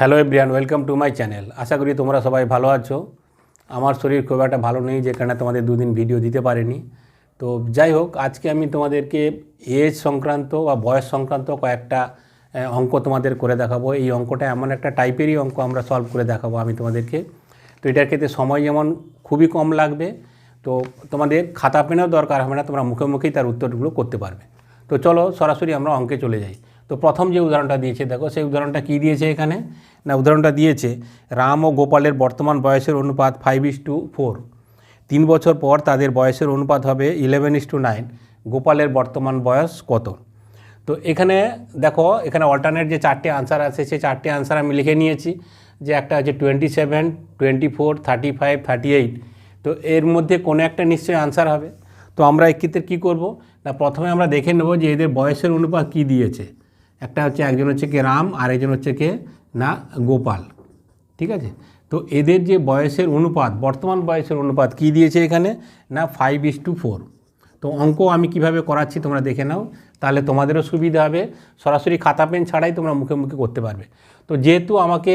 Hello everyone welcome to my channel আশা করি তোমরা সবাই ভালো আছো। আমার শরীর খুব একটা ভালো নেই যে যেখানে তোমাদের দুদিন ভিডিও দিতে পারিনি। তো যাই হোক, আজকে আমি তোমাদেরকে এজ সংক্রান্ত বা বয়স সংক্রান্ত কয়েকটা অঙ্ক তোমাদের করে দেখাবো। এই অঙ্কটা এমন একটা টাইপেরই অঙ্ক আমরা সলভ করে দেখাবো আমি তোমাদেরকে। তো এটার ক্ষেত্রে সময় যেমন খুবই কম লাগবে, তো তোমাদের খাতা পেনেও দরকার হবে না, তোমরা মুখে মুখেই তার উত্তরগুলো করতে পারবে। তো চলো সরাসরি আমরা অঙ্কে চলে যাই। তো প্রথম যে উদাহরণটা দিয়েছে, দেখো সেই উদাহরণটা কী দিয়েছে এখানে? না, উদাহরণটা দিয়েছে, রাম ও গোপালের বর্তমান বয়সের অনুপাত ফাইভ ইস টু ফোর তিন বছর পর তাদের বয়সের অনুপাত হবে ইলেভেন ইস টু নাইন গোপালের বর্তমান বয়স কত? তো এখানে দেখো, এখানে অল্টারনেট যে চারটে আনসার আছে, সেই চারটে আনসার আমি লিখে নিয়েছি। যে একটা আছে twenty seven twenty four thirty five thirty eight তো এর মধ্যে কোনো একটা নিশ্চয়ই আনসার হবে। তো আমরা এক্ষেত্রে কী করব? না, প্রথমে আমরা দেখে নেব যে এদের বয়সের অনুপাত কী দিয়েছে। একটা হচ্ছে একজন হচ্ছে কে রাম আর একজন হচ্ছে কে না, গোপাল। ঠিক আছে? তো এদের যে বয়সের অনুপাত, বর্তমান বয়সের অনুপাত কি দিয়েছে এখানে? না ফাইভ ইস টু ফোর তো অঙ্ক আমি কীভাবে করাচ্ছি তোমরা দেখে নাও, তাহলে তোমাদেরও সুবিধা হবে। সরাসরি খাতা, পেন ছাড়াই তোমরা মুখে মুখে করতে পারবে। তো যেহেতু আমাকে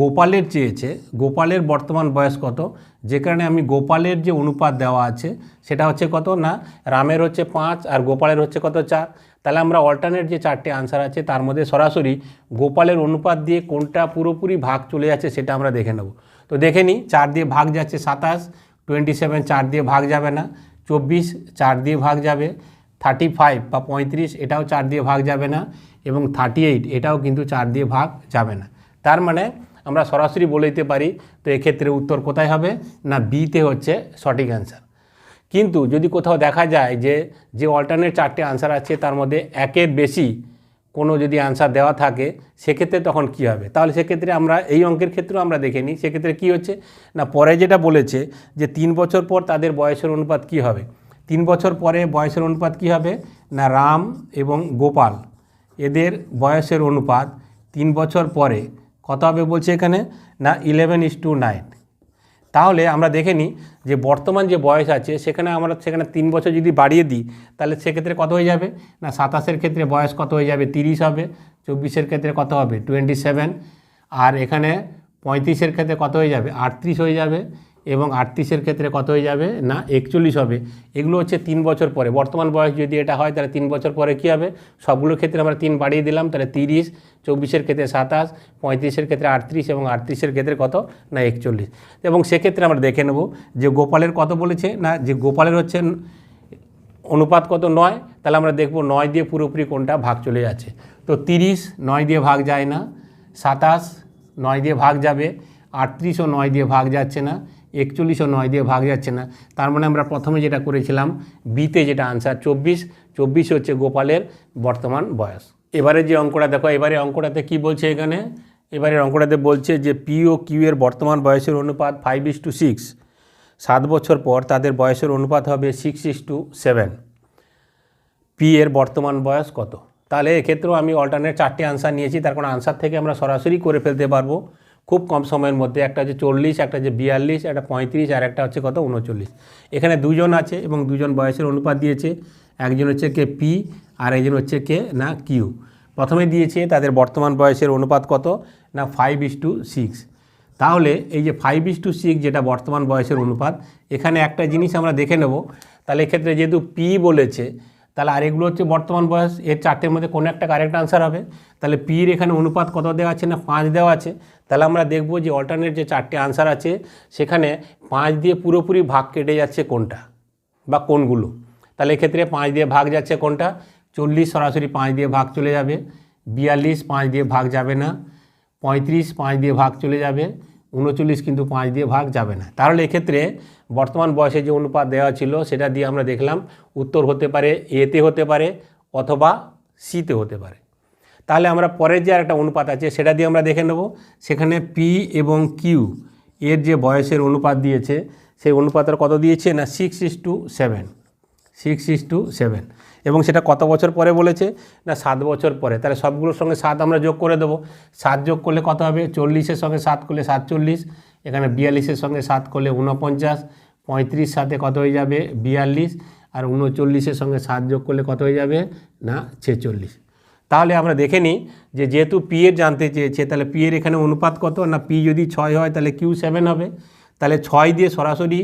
গোপালের চেয়েছে, গোপালের বর্তমান বয়স কত? যে কারণে আমি গোপালের যে অনুপাত দেওয়া আছে, সেটা হচ্ছে কত? না, রামের হচ্ছে পাঁচ আর গোপালের হচ্ছে কত? চার। তাহলে আমরা অল্টারনেট যে চারটে আনসার আছে, তার মধ্যে সরাসরি গোপালের অনুপাত দিয়ে কোনটা পুরোপুরি ভাগ চলে যাচ্ছে সেটা আমরা দেখে নেব। তো দেখে নিই, চার দিয়ে ভাগ যাচ্ছে সাতাশ টোয়েন্টি সেভেন চার দিয়ে ভাগ যাবে না, চব্বিশ চার দিয়ে ভাগ যাবে থার্টি ফাইভ বা পঁয়ত্রিশ এটাও চার দিয়ে ভাগ যাবে না, এবং থার্টি এইট এটাও কিন্তু চার দিয়ে ভাগ যাবে না। তার মানে আমরা সরাসরি বলে দিতে পারি, তো এক্ষেত্রে উত্তর কোথায় হবে? না বিতে হচ্ছে সঠিক অ্যান্সার কিন্তু যদি কোথাও দেখা যায় যে যে অল্টারনেট চারটে আনসার আছে, তার মধ্যে একের বেশি কোনো যদি আনসার দেওয়া থাকে, সেক্ষেত্রে তখন কি হবে? তাহলে সেক্ষেত্রে আমরা এই অঙ্কের ক্ষেত্রেও আমরা দেখে নিই, সেক্ষেত্রে কী হচ্ছে? না, পরে যেটা বলেছে যে, তিন বছর পর তাদের বয়সের অনুপাত কি হবে? তিন বছর পরে বয়সের অনুপাত কি হবে? না, রাম এবং গোপাল, এদের বয়সের অনুপাত তিন বছর পরে কত হবে বলছে এখানে? না ইলেভেন ইস টু নাইন তাহলে আমরা দেখে নিই যে বর্তমান যে বয়স আছে, সেখানে আমরা সেখানে তিন বছর যদি বাড়িয়ে দিই, তাহলে সেক্ষেত্রে কত হয়ে যাবে? না, সাতাশের ক্ষেত্রে বয়স কত হয়ে যাবে? তিরিশ হবে, চব্বিশের ক্ষেত্রে কত হবে? টোয়েন্টি সেভেন আর এখানে পঁয়ত্রিশের ক্ষেত্রে কত হয়ে যাবে? আটত্রিশ হয়ে যাবে। এবং আটত্রিশের ক্ষেত্রে কত হয়ে যাবে? না, একচল্লিশ হবে। এগুলো হচ্ছে তিন বছর পরে। বর্তমান বয়স যদি এটা হয়, তাহলে তিন বছর পরে কী হবে? সবগুলোর ক্ষেত্রে আমরা তিন বাড়িয়ে দিলাম, তাহলে তিরিশ, চব্বিশের ক্ষেত্রে সাতাশ, পঁয়ত্রিশের ক্ষেত্রে আটত্রিশ এবং আটত্রিশের ক্ষেত্রে কত? না, একচল্লিশ। এবং সেক্ষেত্রে আমরা দেখে নেব যে গোপালের কত বলেছে, না, যে গোপালের হচ্ছে অনুপাত কত? নয়। তাহলে আমরা দেখব নয় দিয়ে পুরোপুরি কোনটা ভাগ চলে যাচ্ছে। তো তিরিশ নয় দিয়ে ভাগ যায় না, সাতাশ নয় দিয়ে ভাগ যাবে, আটত্রিশও নয় দিয়ে ভাগ যাচ্ছে না একচল্লিশও নয় দিয়ে ভাগ যাচ্ছে না। তার মানে আমরা প্রথমে যেটা করেছিলাম বিতে যেটা আনসার চব্বিশ চব্বিশ হচ্ছে গোপালের বর্তমান বয়স। এবারে যে অঙ্কটা দেখো এবারে অঙ্কটাতে কি বলছে এখানে? এবারে অঙ্কটাতে বলছে যে পি ও কিউ এর বর্তমান বয়সের অনুপাত ফাইভ ইস টু সিক্স সাত বছর পর তাদের বয়সের অনুপাত হবে six is to seven P এর বর্তমান বয়স কত? তাহলে এক্ষেত্রেও আমি অল্টারনেট চারটে আনসার নিয়েছি, তার কোনো আনসার থেকে আমরা সরাসরি করে ফেলতে পারব। খুব কম সময়ের মধ্যে, একটা হচ্ছে চল্লিশ, একটা হচ্ছে বিয়াল্লিশ, একটা পঁয়ত্রিশ, আর একটা হচ্ছে কত? উনচল্লিশ। এখানে দুজন আছে এবং দুজন বয়সের অনুপাত দিয়েছে। একজন হচ্ছে কে পি, আর একজন হচ্ছে কে না কিউ। প্রথমে দিয়েছে তাদের বর্তমান বয়সের অনুপাত কত? না ফাইভ ইস টু সিক্স তাহলে এই যে ফাইভ ইস টু সিক্স যেটা বর্তমান বয়সের অনুপাত, এখানে একটা জিনিস আমরা দেখে নেব। তাহলে এক্ষেত্রে যেহেতু পি বলেছে তাহলে আরেকগুলো হচ্ছে বর্তমান বয়স, এর চারটের মধ্যে কোনো একটা কারেক্ট আনসার হবে। তাহলে পির এখানে অনুপাত কত দেওয়া আছে না পাঁচ দেওয়া আছে? তাহলে আমরা দেখব যে অল্টারনেট যে চারটে আনসার আছে, সেখানে পাঁচ দিয়ে পুরোপুরি ভাগ কেটে যাচ্ছে কোনটা বা কোনগুলো? তাহলে এক্ষেত্রে পাঁচ দিয়ে ভাগ যাচ্ছে কোনটা? চল্লিশ সরাসরি পাঁচ দিয়ে ভাগ চলে যাবে। বিয়াল্লিশ পাঁচ দিয়ে ভাগ যাবে না। পঁয়ত্রিশ পাঁচ দিয়ে ভাগ চলে যাবে। উনচল্লিশ কিন্তু পাঁচ দিয়ে ভাগ যাবে না। তাহলে এক্ষেত্রে বর্তমান বয়সে যে অনুপাত দেওয়া ছিল, সেটা দিয়ে আমরা দেখলাম উত্তর হতে পারে এতে হতে পারে অথবা সিতে হতে পারে। তাহলে আমরা পরের যে আরেকটা অনুপাত আছে, সেটা দিয়ে আমরা দেখে নেব। সেখানে পি এবং কিউ এর যে বয়সের অনুপাত দিয়েছে, সেই অনুপাতের কত দিয়েছে না? Six is to seven six is to seven. এবং সেটা কত বছর পরে বলেছে? না, সাত বছর পরে। তাহলে সবগুলোর সঙ্গে সাত আমরা যোগ করে দেবো। সাত যোগ করলে কত হবে? চল্লিশের সঙ্গে সাত করলে সাতচল্লিশ। এখানে বিয়াল্লিশের সঙ্গে সাত করলে উনপঞ্চাশ পঁয়ত্রিশ সাথে কত হয়ে যাবে? বিয়াল্লিশ। আর উনচল্লিশের সঙ্গে সাত যোগ করলে কত হয়ে যাবে? না, ছেচল্লিশ। তাহলে আমরা দেখে নিই যে যেহেতু পি এর জানতে চেয়েছে, তাহলে পি এর এখানে অনুপাত কত? না, পি যদি ছয় হয়, তাহলে কিউ সেভেন হবে। তাহলে ছয় দিয়ে সরাসরি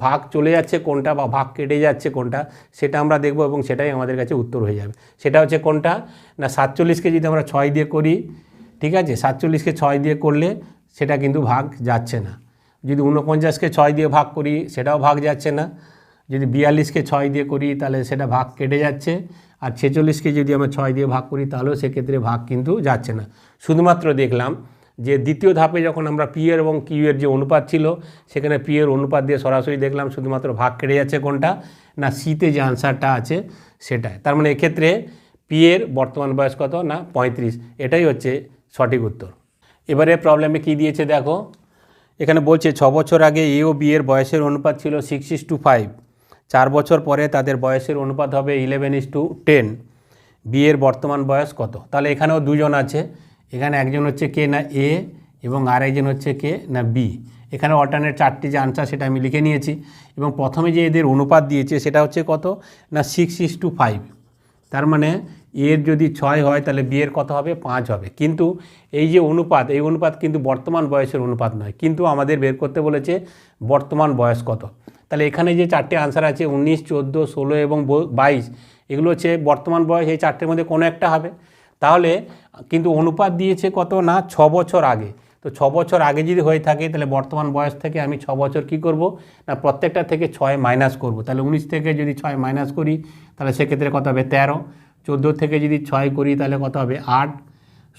ভাগ চলে যাচ্ছে কোনটা বা ভাগ কেটে যাচ্ছে কোনটা, সেটা আমরা দেখব এবং সেটাই আমাদের কাছে উত্তর হয়ে যাবে। সেটা হচ্ছে কোনটা? না সাতচল্লিশকে যদি আমরা ছয় দিয়ে করি, ঠিক আছে? সাতচল্লিশকে ছয় দিয়ে করলে সেটা কিন্তু ভাগ যাচ্ছে না। যদি ঊনপঞ্চাশকে ছয় দিয়ে ভাগ করি, সেটাও ভাগ যাচ্ছে না। যদি বিয়াল্লিশকে ছয় দিয়ে করি, তাহলে সেটা ভাগ কেটে যাচ্ছে। আর ছেচল্লিশকে যদি আমরা ছয় দিয়ে ভাগ করি, তাহলেও সেক্ষেত্রে ভাগ কিন্তু যাচ্ছে না। শুধুমাত্র দেখলাম যে দ্বিতীয় ধাপে যখন আমরা পি এর এবং কিউ এর যে অনুপাত ছিল, সেখানে পি এর অনুপাত দিয়ে সরাসরি দেখলাম শুধুমাত্র ভাগ কেটে যাচ্ছে কোনটা? না সিতে যে আনসারটা আছে সেটাই। তার মানে এক্ষেত্রে পি এর বর্তমান বয়স কত? না, পঁয়ত্রিশ। এটাই হচ্ছে সঠিক উত্তর। এবারে প্রবলেমে কি দিয়েছে দেখো? এখানে বলছে, ছ বছর আগে এ ও বি এর বয়সের অনুপাত ছিল সিক্স ইস টু ফাইভ চার বছর পরে তাদের বয়সের অনুপাত হবে eleven is to ten B এর বর্তমান বয়স কত? তাহলে এখানেও দুজন আছে। এখানে একজন হচ্ছে কে না এ এবং আর একজন হচ্ছে কে না বি। এখানে অল্টারনেট চারটি যে আনসার সেটা আমি লিখে নিয়েছি এবং প্রথমে যে এদের অনুপাত দিয়েছে সেটা হচ্ছে কত? না সিক্স ইস টু ফাইভ তার মানে এর যদি ছয় হয় তাহলে বিয়ের কত হবে? পাঁচ হবে। কিন্তু এই যে অনুপাত, এই অনুপাত কিন্তু বর্তমান বয়সের অনুপাত নয়। কিন্তু আমাদের বের করতে বলেছে বর্তমান বয়স কত। তাহলে এখানে যে চারটে আনসার আছে, উনিশ, চোদ্দ, ষোলো এবং বাইশ, এগুলো হচ্ছে বর্তমান বয়স, এই চারটের মধ্যে কোনো একটা হবে। তাহলে, কিন্তু অনুপাত দিয়েছে কত না? ছ বছর আগে। তো ছ বছর আগে যদি হয়ে থাকে, তাহলে বর্তমান বয়স থেকে আমি ছ বছর কি করব? না, প্রত্যেকটা থেকে ছয় মাইনাস করব। তাহলে উনিশ থেকে যদি ছয় মাইনাস করি, তাহলে সেক্ষেত্রে কত হবে? তেরো। চোদ্দ থেকে যদি ছয় করি, তাহলে কত হবে? আট।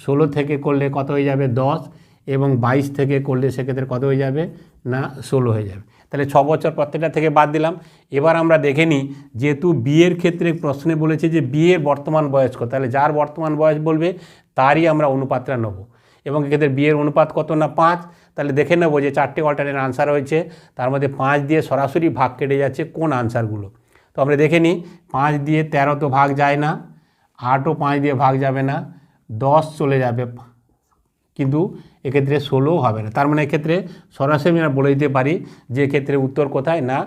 ষোলো থেকে করলে কত হয়ে যাবে? দশ। এবং বাইশ থেকে করলে সেক্ষেত্রে কত হয়ে যাবে? না, ষোলো হয়ে যাবে। তাহলে ছ বছর প্রত্যেকটা থেকে বাদ দিলাম। এবার আমরা দেখে নিই, যেহেতু বিয়ের ক্ষেত্রে প্রশ্নে বলেছে যে বিয়ের বর্তমান বয়স্ক তাহলে যার বর্তমান বয়স বলবে তারই আমরা অনুপাতটা নেব। এবং এক্ষেত্রে বিয়ের অনুপাত কত না পাঁচ, তাহলে দেখে নেব যে চারটে অল্টারনেট আনসার হয়েছে তার মধ্যে পাঁচ দিয়ে সরাসরি ভাগ কেটে যাচ্ছে কোন আনসারগুলো তো আমরা দেখে নিই, পাঁচ দিয়ে তেরো তো ভাগ যায় না, আটও পাঁচ দিয়ে ভাগ যাবে না, দশ চলে যাবে কিন্তু এক্ষেত্রে ষোলোও হবে না। তার মানে এক্ষেত্রে সরাসরি আমরা বলে দিতে পারি যে ক্ষেত্রে উত্তর কোথায় না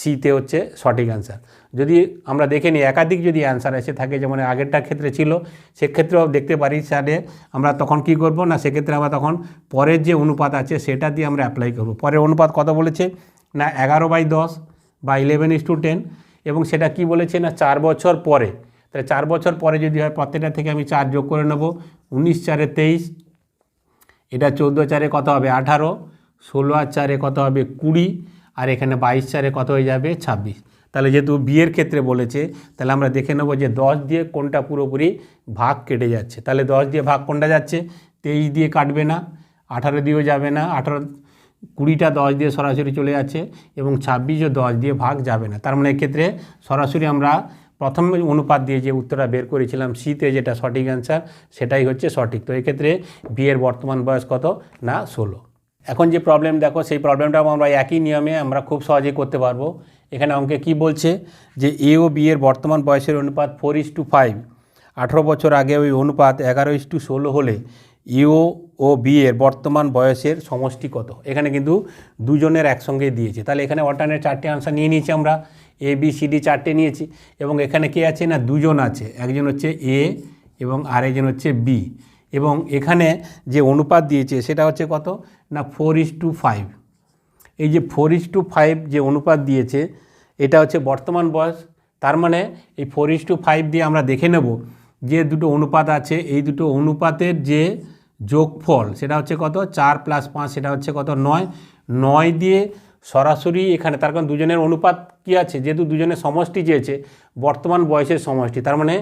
সিতে হচ্ছে সঠিক অ্যান্সার যদি আমরা দেখে নিই, একাধিক যদি অ্যান্সার এসে থাকে, যেমন আগেরটা ক্ষেত্রে ছিল, সেক্ষেত্রেও দেখতে পারি স্যারে আমরা তখন কি করব না, সেক্ষেত্রে আমরা তখন পরের যে অনুপাত আছে সেটা দিয়ে আমরা অ্যাপ্লাই করব। পরের অনুপাত কত বলেছে? না, এগারো বাই দশ বা ইলেভেন ইস টু টেন এবং সেটা কি বলেছে? না, চার বছর পরে। তাহলে চার বছর পরে যদি হয়, প্রত্যেকটা থেকে আমি চার যোগ করে নেব, উনিশ, চারে তেইশ এটা চোদ্দ চারে কত হবে? আঠারো। ষোলো আর চারে কত হবে? কুড়ি। আর এখানে বাইশ চারে কত হয়ে যাবে? ছাব্বিশ। তাহলে যেহেতু বিয়ের ক্ষেত্রে বলেছে, তাহলে আমরা দেখে নেব যে দশ দিয়ে কোনটা পুরোপুরি ভাগ কেটে যাচ্ছে। তাহলে দশ দিয়ে ভাগ কোনটা যাচ্ছে? তেইশ দিয়ে কাটবে না, আঠারো দিয়েও যাবে না, আঠারো, কুড়িটা দশ দিয়ে সরাসরি চলে যাচ্ছে এবং ছাব্বিশও দশ দিয়ে ভাগ যাবে না। তার মানে এক্ষেত্রে সরাসরি আমরা প্রথম অনুপাত দিয়ে যে উত্তরটা বের করেছিলাম সিতে যেটা সঠিক অ্যান্সার সেটাই হচ্ছে সঠিক। তো এক্ষেত্রে বিয়ের বর্তমান বয়স কত? না, ষোলো। এখন যে প্রবলেম দেখো সেই প্রবলেমটাও আমরা একই নিয়মে আমরা খুব সহজেই করতে পারব। এখানে অঙ্কে কি বলছে? যে এ ও বি এর বর্তমান বয়সের অনুপাত ফোর ইস টু ফাইভ আঠেরো বছর আগে ওই অনুপাত এগারো ইস টু ষোলো হলে ইও ও বি এর বর্তমান বয়সের সমষ্টি কত? এখানে কিন্তু দুজনের একসঙ্গে দিয়েছে। তাহলে এখানে অল্টারনেট চারটে আনসার নিয়ে নিয়েছি আমরা। এ বি সি ডি চারটে নিয়েছি। এবং এখানে কে আছে না, দুজন আছে। একজন হচ্ছে এ এবং আরেকজন হচ্ছে বি এবং এখানে যে অনুপাত দিয়েছে, সেটা হচ্ছে কত? না ফোর ইস টু ফাইভ এই যে ফোর ইস টু ফাইভ যে অনুপাত দিয়েছে, এটা হচ্ছে বর্তমান বয়স। তার মানে এই ফোর ইস টু ফাইভ দিয়ে আমরা দেখে নেব যে দুটো অনুপাত আছে। এই দুটো অনুপাতের যে যোগফল, সেটা হচ্ছে কত? চার প্লাস পাঁচ, সেটা হচ্ছে কত? নয়। নয় দিয়ে সরাসরি এখানে, তার কারণ দুজনের অনুপাত কি আছে? যেহেতু দুজনের সমষ্টি চেয়েছে, বর্তমান বয়সের সমষ্টি, তার মানে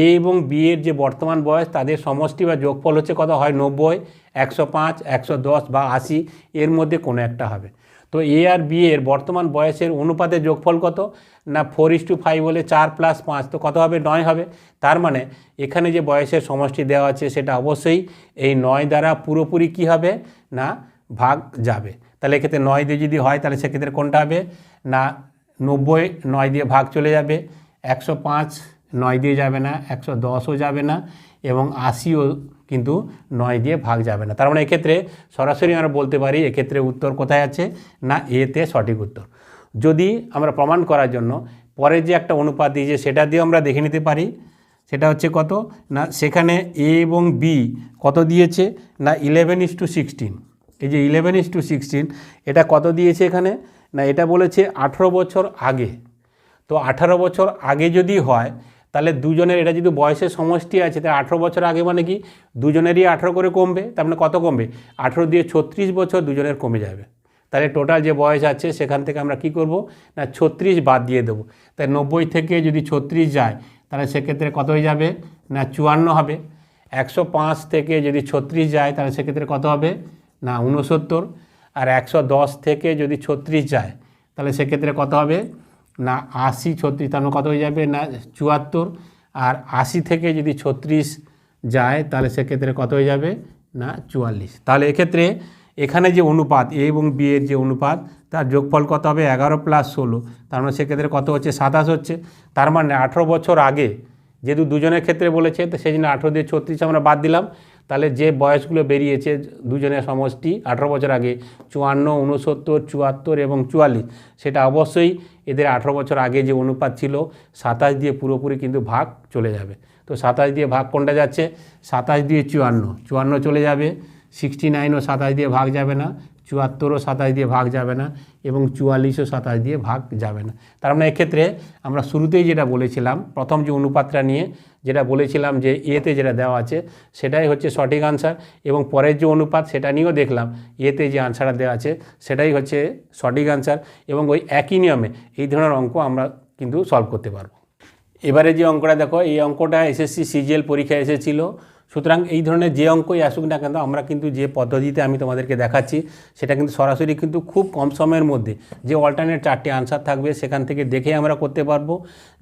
এ এবং বি এর যে বর্তমান বয়স, তাদের সমষ্টি বা যোগফল হচ্ছে কত? হয় নব্বই, একশো পাঁচ, একশো দশ বা আশি, এর মধ্যে কোনো একটা হবে। তো এ আর বি এর বর্তমান বয়সের অনুপাতের যোগফল কত? না ফোর ইস টু ফাইভ হলে চার প্লাস পাঁচ, তো কত হবে? নয় হবে। তার মানে এখানে যে বয়সের সমষ্টি দেওয়া আছে, সেটা অবশ্যই এই নয় দ্বারা পুরোপুরি কি হবে? না, ভাগ যাবে। তাহলে এক্ষেত্রে নয় দিয়ে যদি হয়, তাহলে সেক্ষেত্রে কোনটা হবে? না, নব্বই নয় দিয়ে ভাগ চলে যাবে। একশো পাঁচ নয় দিয়ে যাবে না, একশো দশও যাবে না এবং আশিও কিন্তু নয় দিয়ে ভাগ যাবে না। তার মানে এক্ষেত্রে সরাসরি আমরা বলতে পারি, এক্ষেত্রে উত্তর কোথায় আছে? না, এতে সঠিক উত্তর। যদি আমরা প্রমাণ করার জন্য পরে যে একটা অনুপাত দিয়েছে, সেটা দিয়েও আমরা দেখে নিতে পারি। সেটা হচ্ছে কত? না, সেখানে এ এবং বি কত দিয়েছে? না ইলেভেন ইস টু সিক্সটিন এই যে ইলেভেন ইস টু সিক্সটিন এটা কত দিয়েছে এখানে? না, এটা বলেছে আঠেরো বছর আগে। তো আঠারো বছর আগে যদি হয়, তাহলে দুজনের, এটা যদি বয়সের সমষ্টি আছে, তাহলে আঠেরো বছর আগে মানে কি? দুজনেরই আঠেরো করে কমবে, তার মানে কত কমবে? আঠেরো দিয়ে ছত্রিশ বছর দুজনের কমে যাবে। তাহলে টোটাল যে বয়স আছে, সেখান থেকে আমরা কি করব? না, ছত্রিশ বাদ দিয়ে দেবো। তাই নব্বই থেকে যদি ছত্রিশ যায়, তাহলে সেক্ষেত্রে কত হয়ে যাবে? না, চুয়ান্ন হবে। একশো পাঁচ থেকে যদি ছত্রিশ যায়, তাহলে সেক্ষেত্রে কত হবে? না উনসত্তর আর একশো দশ থেকে যদি ছত্রিশ যায়, তাহলে সেক্ষেত্রে কত হবে? না আশি ছত্রিশ, তার মানে কত হয়ে যাবে? না চুয়াত্তর, আর আশি থেকে যদি ছত্রিশ যায়, তাহলে সেক্ষেত্রে কত হয়ে যাবে? না চুয়াল্লিশ। তাহলে এক্ষেত্রে এখানে যে অনুপাত, এ এবং বি এর যে অনুপাত, তার যোগফল কত হবে? এগারো প্লাস ষোলো। তার মানে সেক্ষেত্রে কত হচ্ছে? সাতাশ হচ্ছে। তার মানে আঠেরো বছর আগে, যেহেতু দুজনের ক্ষেত্রে বলেছে, তো সেই জন্য আঠেরো দিয়ে ছত্রিশ আমরা বাদ দিলাম। তাহলে যে বয়সগুলো বেরিয়েছে দুজনের সমষ্টি আঠেরো বছর আগে চুয়ান্ন উনসত্তর চুয়াত্তর এবং চুয়াল্লিশ, সেটা অবশ্যই এদের আঠেরো বছর আগে যে অনুপাত ছিল, সাতাশ দিয়ে পুরোপুরি কিন্তু ভাগ চলে যাবে। তো সাতাশ দিয়ে ভাগ কোনটা যাচ্ছে? সাতাশ দিয়ে চুয়ান্ন চুয়ান্ন চলে যাবে সিক্সটি নাইনও সাতাশ দিয়ে ভাগ যাবে না চুয়াত্তরও সাতাশ দিয়ে ভাগ যাবে না এবং চুয়াল্লিশও সাতাশ দিয়ে ভাগ যাবে না। তার মানে এক্ষেত্রে আমরা শুরুতেই যেটা বলেছিলাম, প্রথম যে অনুপাতটা নিয়ে যেটা বলেছিলাম যে এতে যেটা দেওয়া আছে সেটাই হচ্ছে সঠিক আনসার এবং পরের যে অনুপাত সেটা নিয়েও দেখলাম, এতে যে আনসারটা দেওয়া আছে সেটাই হচ্ছে সঠিক আনসার এবং ওই একই নিয়মে এই ধরনের অঙ্ক আমরা কিন্তু সলভ করতে পারব। এবারে যে অঙ্কটা দেখো, এই অঙ্কটা এসএসসি সিজিএল পরীক্ষায় এসেছিল। সুতরাং এই ধরনের যে অঙ্কই আসুক না কেন, আমরা কিন্তু যে পদ্ধতিতে আমি তোমাদেরকে দেখাচ্ছি, সেটা কিন্তু সরাসরি কিন্তু খুব কম সময়ের মধ্যে, যে অল্টারনেট চারটি আনসার থাকবে, সেখান থেকে দেখে আমরা করতে পারব,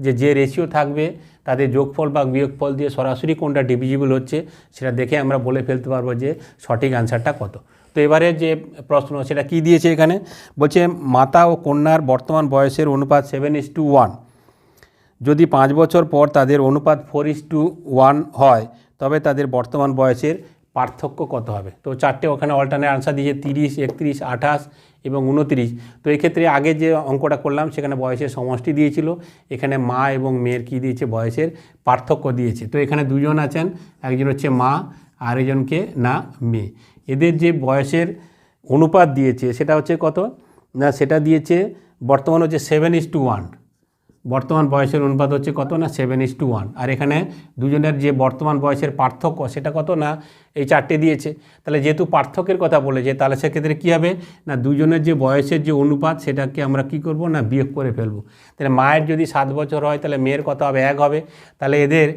যে যে রেশিও থাকবে, তাদের যোগফল বা বিয়োগফল দিয়ে সরাসরি কোনটা ডিভিজিবল হচ্ছে, সেটা দেখে আমরা বলে ফেলতে পারব যে সঠিক আনসারটা কত। তো এবারে যে প্রশ্ন, সেটা কি দিয়েছে এখানে? বলছে, মাতা ও কন্যার বর্তমান বয়সের অনুপাত সেভেন ইস টু ওয়ান যদি পাঁচ বছর পর তাদের অনুপাত ফোর ইস টু ওয়ান হয় তবে তাদের বর্তমান বয়সের পার্থক্য কত হবে? তো চারটে ওখানে অল্টারনেট আনসার দিয়েছে তিরিশ, একত্রিশ, আঠাশ এবং উনত্রিশ। তো এক্ষেত্রে আগে যে অঙ্কটা করলাম, সেখানে বয়সের সমষ্টি দিয়েছিল। এখানে মা এবং মেয়ের কী দিয়েছে? বয়সের পার্থক্য দিয়েছে। তো এখানে দুজন আছেন, একজন হচ্ছে মা আর একজনকে না মেয়ে। এদের যে বয়সের অনুপাত দিয়েছে, সেটা হচ্ছে কত? না, সেটা দিয়েছে, বর্তমান হচ্ছে সেভেন ইস টু ওয়ান বর্তমান বয়সের অনুপাত হচ্ছে কত না? সেভেন ইস টু ওয়ান আর এখানে দুজনের যে বর্তমান বয়সের পার্থক্য সেটা কত না? এই চারটে দিয়েছে। তাহলে যেহেতু পার্থক্যের কথা বলেছে তাহলে সেক্ষেত্রে কী হবে? না, দুজনের যে বয়সের যে অনুপাত সেটাকে আমরা কি করব? না, বিয়োগ করে ফেলব। তাহলে মায়ের যদি সাত বছর হয়, তাহলে মেয়ের কত হবে? এক হবে। তাহলে এদের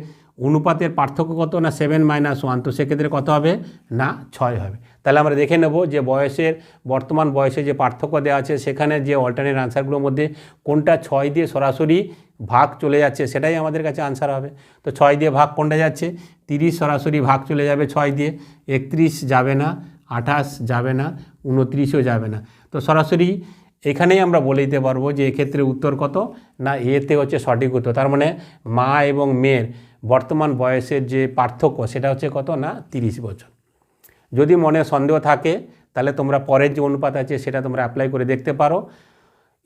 অনুপাতের পার্থক্য কত না? সেভেন মাইনাস ওয়ান তো সেক্ষেত্রে কত হবে? না, ছয় হবে। তাহলে আমরা দেখে নেব যে বয়সের, বর্তমান বয়সে যে পার্থক্য দেওয়া আছে, সেখানে যে অল্টারনেট আনসারগুলোর মধ্যে কোনটা ছয় দিয়ে সরাসরি ভাগ চলে যাচ্ছে, সেটাই আমাদের কাছে আনসার হবে। তো ছয় দিয়ে ভাগ কোনটা যাচ্ছে? তিরিশ সরাসরি ভাগ চলে যাবে ছয় দিয়ে, একত্রিশ যাবে না, আঠাশ যাবে না, উনত্রিশও যাবে না। তো সরাসরি এখানেই আমরা বলে দিতে পারব যে এক্ষেত্রে উত্তর কত? না এতে হচ্ছে সঠিক উত্তর। তার মানে মা এবং মেয়ের বর্তমান বয়সের যে পার্থক্য, সেটা হচ্ছে কত? না, তিরিশ বছর। যদি মনে সন্দেহ থাকে, তাহলে তোমরা পরের যে অনুপাত আছে সেটা তোমরা অ্যাপ্লাই করে দেখতে পারো।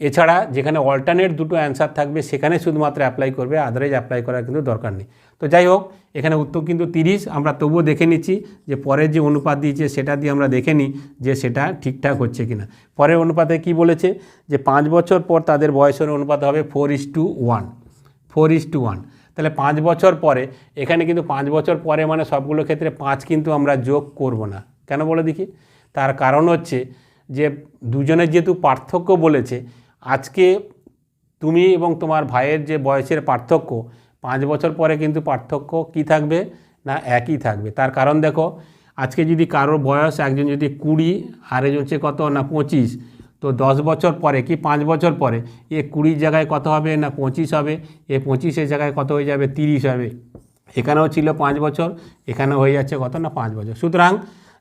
এছাড়া যেখানে অল্টারনেট দুটো অ্যান্সার থাকবে, সেখানে শুধুমাত্র অ্যাপ্লাই করবে আদারওয়াইজ অ্যাপ্লাই করার কিন্তু দরকার নেই। তো যাই হোক, এখানে উত্তর কিন্তু তিরিশ, আমরা তবুও দেখে নিচ্ছি যে পরের যে অনুপাত দিয়েছে সেটা দিয়ে আমরা দেখে নিই যে সেটা ঠিকঠাক হচ্ছে কিনা। পরের অনুপাতে কি বলেছে? যে পাঁচ বছর পর তাদের বয়সের অনুপাত হবে four is to one four is to one তাহলে পাঁচ বছর পরে, এখানে কিন্তু পাঁচ বছর পরে মানে সবগুলো ক্ষেত্রে পাঁচ কিন্তু আমরা যোগ করব না। কেন বলে দেখি? তার কারণ হচ্ছে যে দুজনের যেহেতু পার্থক্য বলেছে, আজকে তুমি এবং তোমার ভাইয়ের যে বয়সের পার্থক্য, পাঁচ বছর পরে কিন্তু পার্থক্য কি থাকবে না একই থাকবে? তার কারণ দেখো, আজকে যদি কারোর বয়স একজন যদি কুড়ি আর একজন হচ্ছে কত না পঁচিশ তো দশ বছর পরে কি পাঁচ বছর পরে এ কুড়ির জায়গায় কত হবে না পঁচিশ হবে? এ পঁচিশের জায়গায় কত হয়ে যাবে? তিরিশ হবে। এখানেও ছিল পাঁচ বছর, এখানেও হয়ে যাচ্ছে কত না পাঁচ বছর। সুতরাং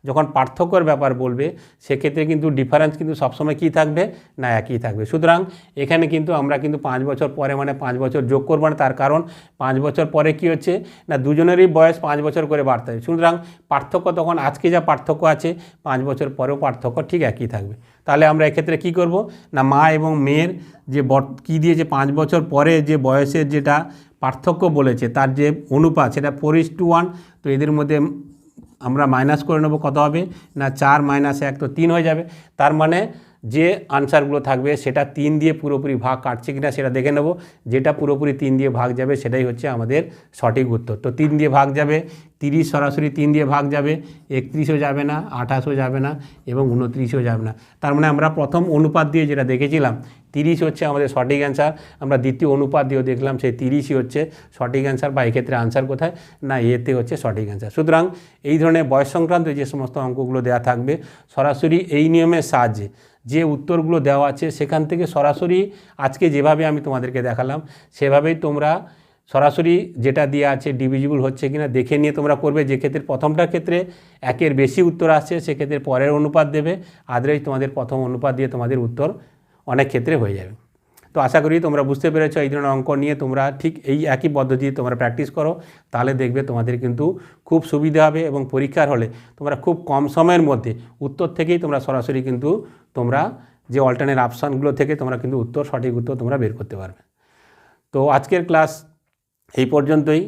যখন পার্থক্যর ব্যাপার বলবে, সেক্ষেত্রে কিন্তু ডিফারেন্স কিন্তু সবসময় কী থাকবে? না, একই থাকবে। সুতরাং এখানে কিন্তু আমরা কিন্তু পাঁচ বছর পরে মানে পাঁচ বছর যোগ করব না, তার কারণ পাঁচ বছর পরে কি হচ্ছে? না, দুজনেরই বয়স পাঁচ বছর করে বাড়তে হবে। সুতরাং পার্থক্য তখন আজকে যা পার্থক্য আছে, পাঁচ বছর পরেও পার্থক্য ঠিক একই থাকবে। তাহলে আমরা এক্ষেত্রে কি করব? না, মা এবং মেয়ের যে কি দিয়ে যে পাঁচ বছর পরে যে বয়সের যেটা পার্থক্য বলেছে, তার যে অনুপাত, সেটা ফোর ইস টু ওয়ান তো এদের মধ্যে আমরা মাইনাস করে নেব, কত হবে? না, চার মাইনাস এক, তো তিন হয়ে যাবে। তার মানে যে আনসারগুলো থাকবে সেটা তিন দিয়ে পুরোপুরি ভাগ কাটছে কিনা সেটা দেখে নেব। যেটা পুরোপুরি তিন দিয়ে ভাগ যাবে সেটাই হচ্ছে আমাদের সঠিক উত্তর। তো তিন দিয়ে ভাগ যাবে, তিরিশ সরাসরি তিন দিয়ে ভাগ যাবে, একত্রিশও যাবে না, আঠাশও যাবে না এবং উনত্রিশও যাবে না। তার মানে আমরা প্রথম অনুপাত দিয়ে যেটা দেখেছিলাম তিরিশ হচ্ছে আমাদের সঠিক অ্যান্সার আমরা দ্বিতীয় অনুপাত দিয়েও দেখলাম, সেই তিরিশই হচ্ছে সঠিক অ্যান্সার বা এক্ষেত্রে আনসার কোথায়? না, এতে হচ্ছে সঠিক অ্যান্সার সুতরাং এই ধরনের বয়স সংক্রান্ত যে সমস্ত অঙ্কগুলো দেওয়া থাকবে, সরাসরি এই নিয়মের সাহায্যে যে উত্তরগুলো দেওয়া আছে, সেখান থেকে সরাসরি আজকে যেভাবে আমি তোমাদেরকে দেখালাম, সেভাবেই তোমরা সরাসরি যেটা দেওয়া আছে ডিভিজিবল হচ্ছে কিনা দেখে নিয়ে তোমরা করবে। যে ক্ষেত্রে প্রথমটার ক্ষেত্রে একের বেশি উত্তর আসছে, সেক্ষেত্রে পরের অনুপাত দেবে। আদারওয়াইজ তোমাদের প্রথম অনুপাত দিয়ে তোমাদের উত্তর অনেক ক্ষেত্রে হয়ে যাবে। তো আশা করি তোমরা বুঝতে পেরেছ এই ধরনের অঙ্ক নিয়ে তোমরা ঠিক এই একই পদ্ধতি তোমরা প্র্যাকটিস করো, তাহলে দেখবে তোমাদের কিন্তু খুব সুবিধা হবে এবং পরীক্ষার হলে তোমরা খুব কম সময়ের মধ্যে উত্তর থেকেই তোমরা সরাসরি কিন্তু তোমরা যে অল্টারনেট অপশানগুলো থেকে তোমরা কিন্তু উত্তর, সঠিক উত্তর তোমরা বের করতে পারবে। তো আজকের ক্লাস এই পর্যন্তই।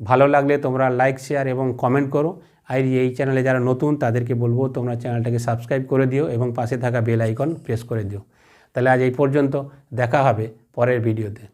ভালো লাগলে তোমরা লাইক শেয়ার এবং কমেন্ট করো। আর এই চ্যানেলে যারা নতুন, তাদেরকে বলব তোমরা চ্যানেলটাকে সাবস্ক্রাইব করে দিও এবং পাশে থাকা বেল আইকন প্রেস করে দিও। তাহলে আজ এই পর্যন্ত দেখা হবে পরের ভিডিওতে।